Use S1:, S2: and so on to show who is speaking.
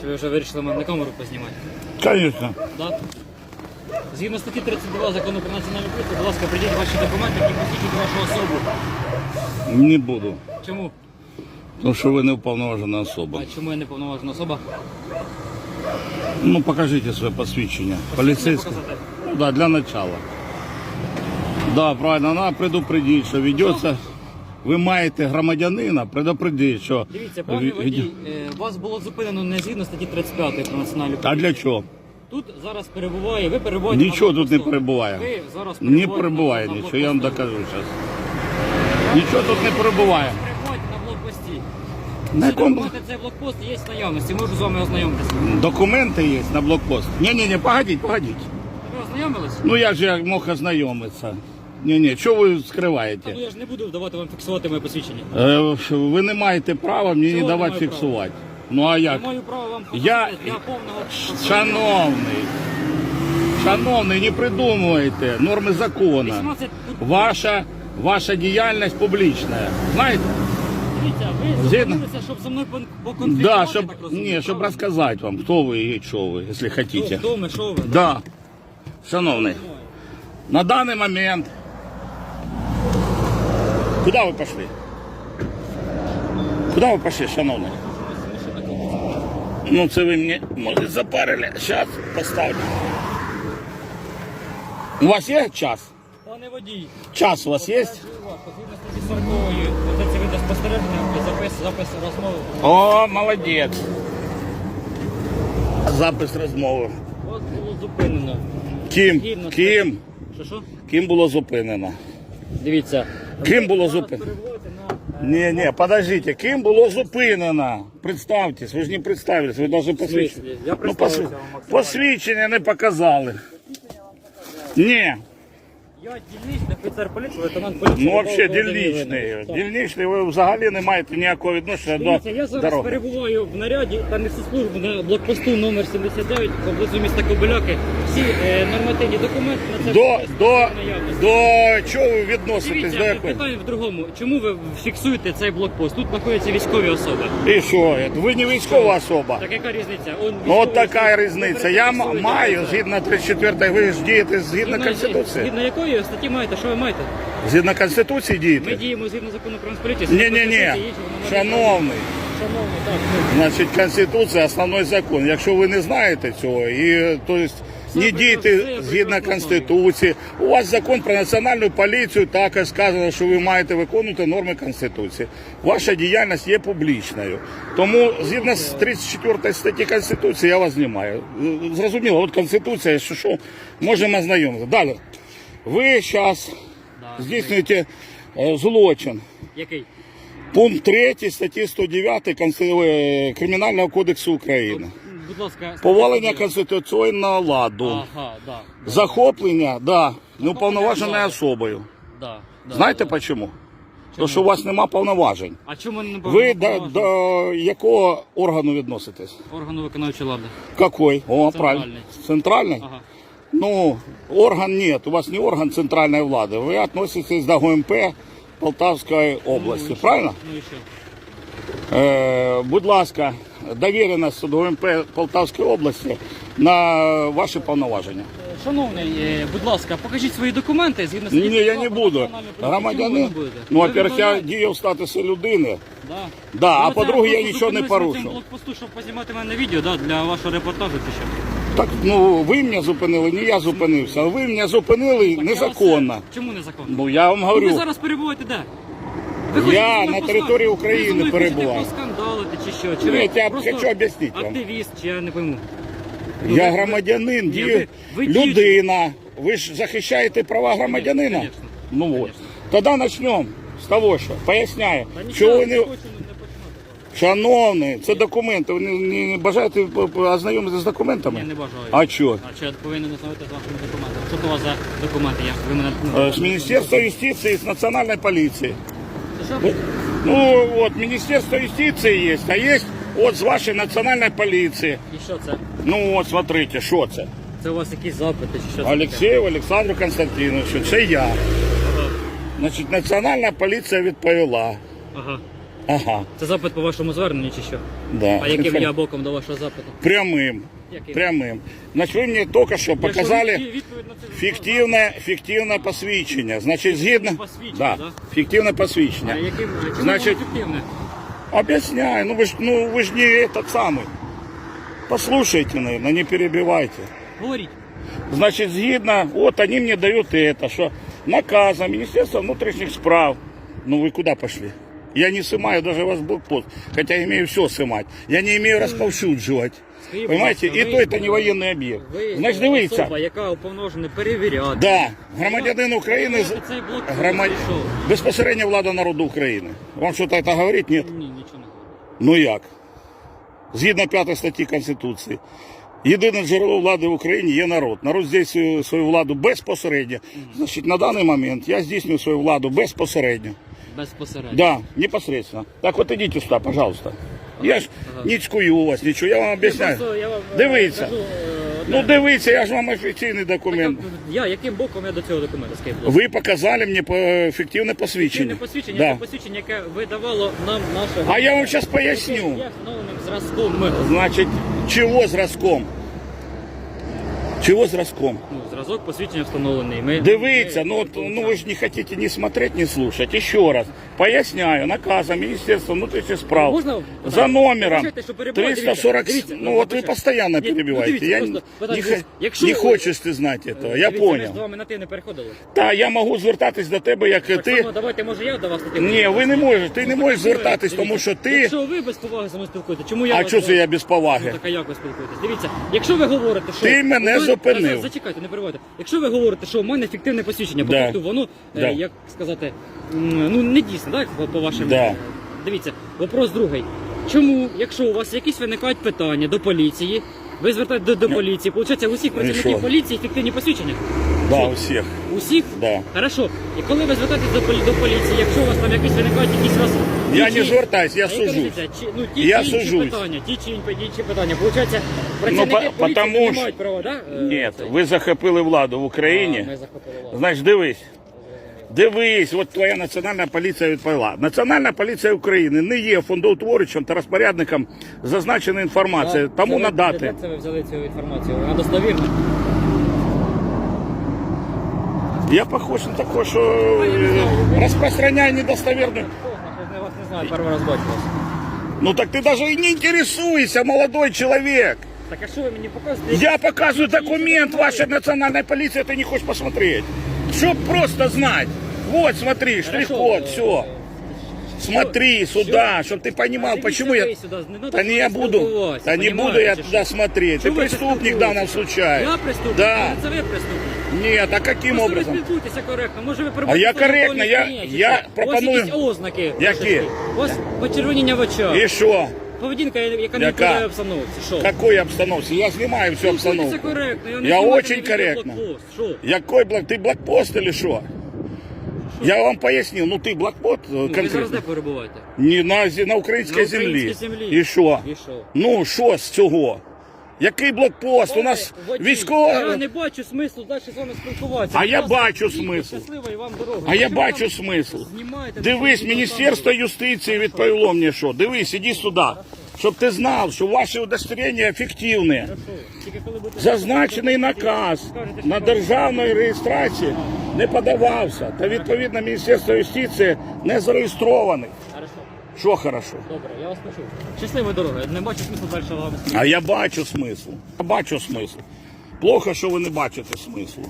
S1: Чи ви вже вирішили мене на камеру познімати?
S2: Конечно.
S1: Да? Згідно статті 32 закону про національну поліцію, будь ласка, прийдіть ваші документи, які посвідчують вашу особу.
S2: Не буду.
S1: Чому?
S2: Тому що ви не уповноважена особа.
S1: А чому я не повноважена особа?
S2: Ну, покажите своє посвідчення. Поліцейське.
S1: показати?
S2: Ну да, для начала. Да, правильно, треба предупредити, що ведеться. Ви маєте громадянина, предупредити, що.
S1: Дивіться, пане водій, е, вас було зупинено не згідно статті 35 про національну
S2: А
S1: поліцію.
S2: для чого?
S1: Тут зараз перебуває, ви перебуваєте
S2: Нічого тут не
S1: блокпосту.
S2: перебуває.
S1: Ви зараз
S2: Не
S1: перебуваєте
S2: перебуває
S1: на
S2: нічого, я вам
S1: блокпосту.
S2: докажу зараз. Нічого тут не перебуває.
S1: Перебуваєте на блокпості.
S2: На якому
S1: документи цей блокпост є в наявності, можу з вами ознайомитися.
S2: документи є на блокпост? Ні, ні, ні, погодіть, погодіть.
S1: Ви ознайомились?
S2: Ну як же я мог ознайомитися? Ні, ні, що ви
S1: Та, ну я ж не буду давати вам фіксувати моє посвідчення.
S2: Е, ви не маєте права мені
S1: Чого
S2: не давати
S1: маю
S2: фіксувати. Ну а
S1: Я
S2: як?
S1: маю право вам
S2: Я-
S1: показати для повного...
S2: Шановний, шановний, не придумуйте норми закону.
S1: 18 тут...
S2: Ваша, ваша діяльність публічна. Знаєте?
S1: Дивіться, ви
S2: Згідно.
S1: зупинилися, щоб зі мною пон- поконфліктувати,
S2: Да, щоб,
S1: так розумію,
S2: ні, щоб
S1: правильно?
S2: розказати вам, хто ви і що ви, якщо хочете.
S1: хто ми, що ви?
S2: Да. Шановний, на даний момент. Куда ви пішли? Куда ви пішли, шановний? Ну, це ви мені, може, запарили. Зараз поставлю. У вас є час?
S1: Пане водій,
S2: Час у вас є?
S1: Попереджую вас, Згідно статті 40 оце спостереження, запис, запис розмови.
S2: О, молодець. Запис розмови.
S1: Вас було зупинено.
S2: Ким? Ким?
S1: Що, що?
S2: Ким було зупинено?
S1: Дивіться.
S2: Ким було зупинено?
S1: Не, не,
S2: Ні, ні, подождите, ким було зупинено? Представтесь, ви ж не представились, ви навіть посвідчення.
S1: Я
S2: Ну,
S1: представився вам
S2: посвідчення не показали. Ні,
S1: Я дільничний офіцер поліції, лейтенант поліції.
S2: ну взагалі дільничний. Дільничний ви взагалі не маєте ніякого відношення
S1: Дивіться, я
S2: до
S1: зараз
S2: дороги.
S1: перебуваю в наряді та несу службу на блокпосту номер 79 поблизу міста Кобиляки. Всі е, нормативні документи на це
S2: До, до,
S1: наявності.
S2: до чого ви відноситесь
S1: Дивіться,
S2: до якої?
S1: питаю в другому, чому ви фіксуєте цей блокпост? Тут знаходяться військові особи.
S2: І що? Ви не військова особа.
S1: Так яка різниця? Он
S2: Ну
S1: військовий
S2: от така
S1: особи.
S2: різниця. Я м- маю згідно 34 ви ж дієте згідно Конституції.
S1: Згідно якої статті маєте? Що ви маєте?
S2: Згідно Конституції
S1: Ми діємо згідно закону про поліцію.
S2: Ні, ні, ні. Шановний.
S1: Шановний, так.
S2: Значить, Конституція основний закон. Якщо ви не знаєте цього, і то есть, не дійте згідно Конституції. У вас закон про національну поліцію також сказано, що ви маєте виконувати норми Конституції. Ваша діяльність є публічною. Тому згідно з 34 статті Конституції я вас знімаю. Зрозуміло, от Конституція, що, що можемо знайомитися. Далі. Ви зараз
S1: Да.
S2: здійснюєте е, злочин.
S1: Який?
S2: Пункт 3 статті 109 Конститу- е, Кримінального кодексу України.
S1: Будь ласка,
S2: Повалення конституційного ладу.
S1: Ага, да.
S2: Захоплення, да, неуповноваженою особою.
S1: Да, да.
S2: Знаєте чому? Тому що у вас нема повноважень.
S1: А чому не
S2: Ви до, до якого органу відноситесь?
S1: органу виконавчої влади?
S2: Какой? О,
S1: Центральний.
S2: правильно. Центральний?
S1: Ага.
S2: Ну, орган нет, у вас не орган центральной влады. Вы относитесь до ГУМП Полтавської області, правильно?
S1: Ну і що?
S2: Е, будь ласка, довіреність до ГУМП Полтавської області на ваші повноваження.
S1: Шановний, е, будь ласка, покажіть свої документи згідно
S2: Ні, я
S1: 32
S2: не
S1: про
S2: буду.
S1: національну поліцію. Чому ви
S2: Громадянин.
S1: не будете?
S2: Ну,
S1: Ви
S2: во-первых, я
S1: відмовляєте?
S2: діяв в статусі людини.
S1: Да.
S2: Да, а
S1: Ви
S2: по-друге,
S1: це
S2: я
S1: просто
S2: нічого не
S1: зупинились на
S2: порушив.
S1: цьому блокпосту, щоб познімати мене на відео, да, для вашого репортажу чи що?
S2: Так, ну ви мене зупинили, не я зупинився. Ви мене зупинили незаконно.
S1: Чому незаконно?
S2: Ну я вам
S1: Ви зараз перебуваєте де?
S2: Я
S1: хочете
S2: на території України перебуваю.
S1: хочете поскандалити чи що? Чи
S2: Ні,
S1: ви
S2: я хочу об'яснити вам.
S1: Активіст, чи я не пойму.
S2: я
S1: ви-
S2: громадянин,
S1: Ні, ви- ви
S2: людина. Ви ж захищаєте права громадянина?
S1: Конечно.
S2: Ну вот. Тоді почнемо з того, що поясняю. Чого ви
S1: не
S2: не
S1: хочу не починати.
S2: Шановний, це документи. Ви не, не, не бажаєте п- п- ознайомитися з документами?
S1: Я не бажаю.
S2: А що?
S1: А чи я повинен ознайомитися з вашими документами? Що у вас за документи? Я, ви мене... ну,
S2: Е, З Міністерства юстиції, з Національної поліції.
S1: Що?
S2: Ну от, Міністерство юстиції є, а є от з вашої національної поліції.
S1: І що це?
S2: Ну от, смотрите, що це?
S1: Це у вас якісь запити чи що це?
S2: Олексію Олександру Константиновичу, це я.
S1: Ага.
S2: Значить, Національна поліція відповіла.
S1: Ага.
S2: Ага,
S1: Це запит по вашому зверненню чи що?
S2: да.
S1: А яким
S2: Інформ-
S1: я боком до вашого запиту?
S2: Прямым.
S1: Яким?
S2: Прямым. Значит, вы мне только что
S1: Якщо
S2: показали
S1: відповідь- відповідь на це-
S2: фіктивне, фіктивне посвідчення. Значить, згідно...
S1: посвідчення,
S2: Да,
S1: да?
S2: фіктивне
S1: А
S2: посвідчення.
S1: яким чому
S2: Значить-
S1: воно ефективне?
S2: Объясняю, ну вы ж, ну вы ж не этот самый. Послушайте, наверное, не перебивайте.
S1: Говоріть.
S2: Значит, згідно, вот они мне дают это, что наказом Министерства внутренних справ. Ну вы куда пошли? Я не снимаю даже вас блокпост, хотя имею все снимать. Я не имею расповсюдживать.
S1: Скажіть,
S2: Понимаете,
S1: будь
S2: и
S1: ласка,
S2: то
S1: ви-
S2: это не военный объект.
S1: Ви
S2: Значит, дивіться.
S1: особа, яка уповноважена перевіряти.
S2: Да, громадянин України з-
S1: Цей блокпост
S2: громад...
S1: пішов.
S2: безпосередньо влада народу України. Вам що то це говорить? Ні.
S1: Ні, нічого не говорить.
S2: Ну як? Згідно 5 статті Конституції. Єдине джерело влади в Україні є народ. Народ здійснює свою владу безпосередньо. Значить, на даний момент я здійснюю свою владу безпосередньо.
S1: Безпосередньо.
S2: Да, непосредственно. Так от ідіть сюди, пожалуйста. Я ж не цькую у вас нічого, я вам об'ясняю.
S1: Просто я вам, е,
S2: Дивіться.
S1: кажу, е, одне.
S2: Ну дивіться, я ж вам офіційний документ.
S1: Так, Я яким боком я до цього документу скажіть, будь ласка?
S2: Ви показали мені по- фіктивне
S1: Це
S2: посвідчення.
S1: не посвідчення,
S2: Да.
S1: це посвідчення, яке видавало нам наше...
S2: А я вам зараз поясню.
S1: Я встановленим зразком.
S2: Значить, чого зразком? Чого зразком?
S1: Ну, зразок посвідчення встановлений. Ми,
S2: Дивіться,
S1: ми-
S2: ну, от, ну ви ж не хотите не смотреть, не слушать. Еще раз. Поясняю, наказом Министерства внутренних справ
S1: Можна?
S2: за номером
S1: Вибачайте, що перебиваю.
S2: 340.
S1: Дивіться, дивіться,
S2: ну
S1: вибачайте.
S2: постоянно
S1: Ні, ну,
S2: перебиваете.
S1: дивіться,
S2: я
S1: просто,
S2: не,
S1: подожди,
S2: не, х-
S1: якщо
S2: не
S1: ви-
S2: хочеш ти знати цього, я
S1: Дивіться, Ми з
S2: понял.
S1: вами на ти не переходили.
S2: Та я можу звертатись до тебе, як
S1: Так
S2: ти.
S1: само, давайте, може, я до вас на ти
S2: Ні, ви не можете, ти
S1: Ну,
S2: не можеш звертатись, тому що ти.
S1: Якщо ви без поваги за мною спілкуєтесь, чому я
S2: А
S1: вас
S2: що це я без
S1: Ну,
S2: поваги?
S1: так а як ви спілкуєтесь? Дивіться, якщо ви говорите, що
S2: Ти мене
S1: ви-
S2: зупинив.
S1: Зачекайте, не перебивайте. Якщо ви говорите, що в мене фіктивне посвідчення, по
S2: Да.
S1: факту воно, е,
S2: Да.
S1: як сказати, м, ну не дійсно, так, по, по.
S2: Да.
S1: е, Дивіться, вопрос другий. Чому, якщо у вас якісь виникають питання до поліції, ви звертаєтесь до, до поліції, получається, у всіх
S2: Ну
S1: працівників
S2: що?
S1: поліції фіктивні посвідчення?
S2: Да,
S1: Що?
S2: у всіх.
S1: Усіх?
S2: Да.
S1: Хорошо. І коли ви звертаєтесь до, полі- до поліції, якщо у вас там якісь виникають якісь раз...
S2: Я не звертаюсь, я сужусь.
S1: ну, ті
S2: Я
S1: чи інші
S2: сужусь.
S1: питання, ті чи інші питання. Получається, працівники
S2: по-
S1: поліції
S2: потому
S1: не
S2: що-
S1: мають права, да? е,
S2: Ні, ви захопили владу в
S1: А,
S2: Україні.
S1: Ми захопили владу.
S2: Значить, дивись. Дивись, от твоя національна поліція відповіла. Національна поліція України не є фондоутворюючим та розпорядником зазначеної інформації. Тому
S1: це ви-
S2: надати.
S1: Це ви взяли цю інформацію? Вона достовірна?
S2: Я похож на такого, що
S1: не
S2: е, розпространяє недостовірну.
S1: Я вас не знаю, перший раз бачу вас.
S2: Ну так ти навіть і не інтересуйся, молодой чоловік.
S1: Так а що ви мені показуєте?
S2: Я показываю документ вашей национальной полиции, а ты не хочешь посмотреть. Чтоб просто знать. Вот, смотри, штрих-код, все. Смотри сюда, чтобы ты понимал, почему я... Да не я буду, да не буду я туда смотреть. Ты преступник в данном случае.
S1: Я преступник?
S2: Да.
S1: Це ви преступник?
S2: Нет, а каким
S1: Просто
S2: образом?
S1: ви спілкуєтеся коректно. Може ви
S2: А я
S1: перебуваєте
S2: коректно,
S1: в
S2: я-
S1: повній
S2: я
S1: ні, чи що?
S2: пропоную-
S1: У вас якісь ознаки.
S2: Які?
S1: трошечки. У вас почервоніння в очах.
S2: И что?
S1: Поведінка, яка не
S2: Яка?
S1: відповідає обстановці. Що?
S2: Какой обстановке? Я снимаю всю
S1: Спілкуйтеся
S2: обстановку.
S1: коректно. не
S2: Я
S1: знімайте
S2: очень
S1: на відео
S2: коректно.
S1: блокпост. Що?
S2: Якой блок? Ты блокпост или что? Я вам пояснил, ну ты блокпост э,
S1: Ну, ви зараз де
S2: конкретно.
S1: перебуваєте?
S2: Не на, зі- на українській
S1: На
S2: землі.
S1: українській землі.
S2: І що?
S1: І що?
S2: Ну, що з цього? Який блокпост? У нас
S1: Водій,
S2: військова.
S1: Я не бачу смислу далі з вами спілкуватися.
S2: А я
S1: Будь ласка,
S2: бачу
S1: їдьте,
S2: смисл.
S1: Щасливої вам дороги.
S2: А я бачу смисл.
S1: знімаєте,
S2: Дивись, Міністерство юстиції відповіло мені, що дивись, іди сюди. Щоб ти знав, що удостоверення.
S1: Тільки коли будете-
S2: Зазначений наказ на державної реєстрації не подавався. Та відповідно Міністерство юстиції не зареєстрований. Що хорошо?
S1: Добре, я вас почув. Щасливої дороги. Не бачу смислу далі вам.
S2: А я бачу смисл. Я бачу смисл. Плохо, що ви не бачите смислу.